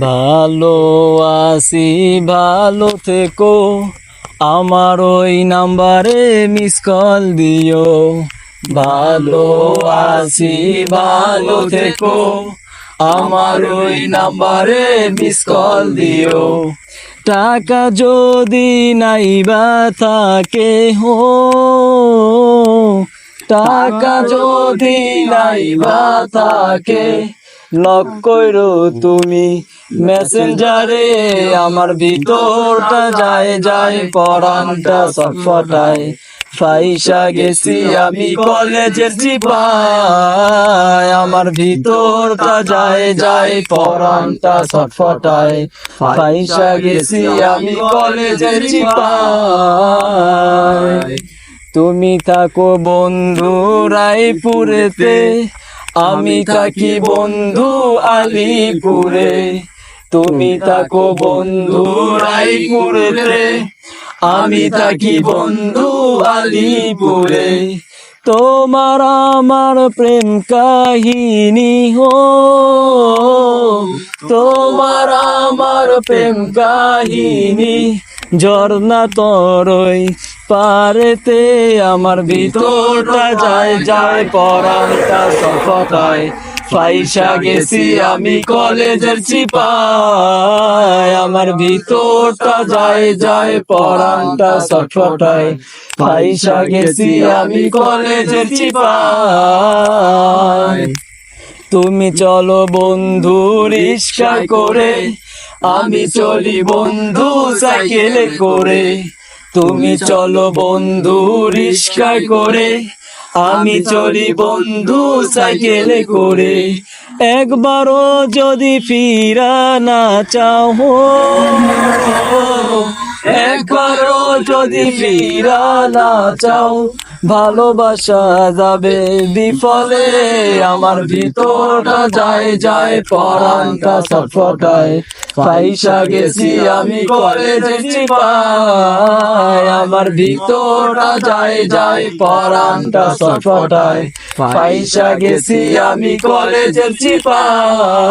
ভালো আছি, ভালো থেকো। আমার ওই নাম্বারে মিস কল দিও। ভালো আছি, ভালো থেকো। আমার ওই নাম্বারে মিস কল দিও। টাকা যদি নাইবা থাকে হো। টাকা যদি নাইবা থাকে, লক তুমি। মেসেঞ্জারে আমার ভিতরটা যায় যায় পরানটা সটফটায় ফাইসা গেছি আমি কলেজের চিপায় আমার ভিতরটা যায় যায় পরানটা সটফটায় ফাইসা গেছি আমি কলেজের চিপায় তুমি থাকো বন্ধু রায়পুরেতে, আমি থাকি বন্ধু আলিপুরে। তুমি থাকো বন্ধু রায়পুরেতে আমি থাকি বন্ধু আলিপুরে। তোমার আমার প্রেম কাহিনী হো। তোমার আমার প্রেম কাহিনী ঝর্ণা তরই পারেতে। আমার ভিতরটা যায় যায় পরানটা সফটায় ফাইসা গেছি আমি কলেজের চিপায় আমার ভিতরটা যায় যায় পরানটা সটফটায় ফাইসা গেছি আমি কলেজের চিপায় তুমি চলো বন্ধু রিস্কা করে, আমি চলি বন্ধু সাইকেলে করে। তুমি চলো বন্ধু রিস্কা করে আমি চলি বন্ধু সাইকেলে করে। একবারও যদি ফিরা না চাও। একবারও যদি ফিরা না চাও। ভালোবাসা যাবে বিফলে, আমার ভিতরটা যায় যায় পরানটা ছটফটায় পয়সা গেছি আমি কলেজে চিপায় আমার ভিতরটা যায় যায় পরানটা ছটফটায় পয়সা গেছি আমি কলেজের চিপায়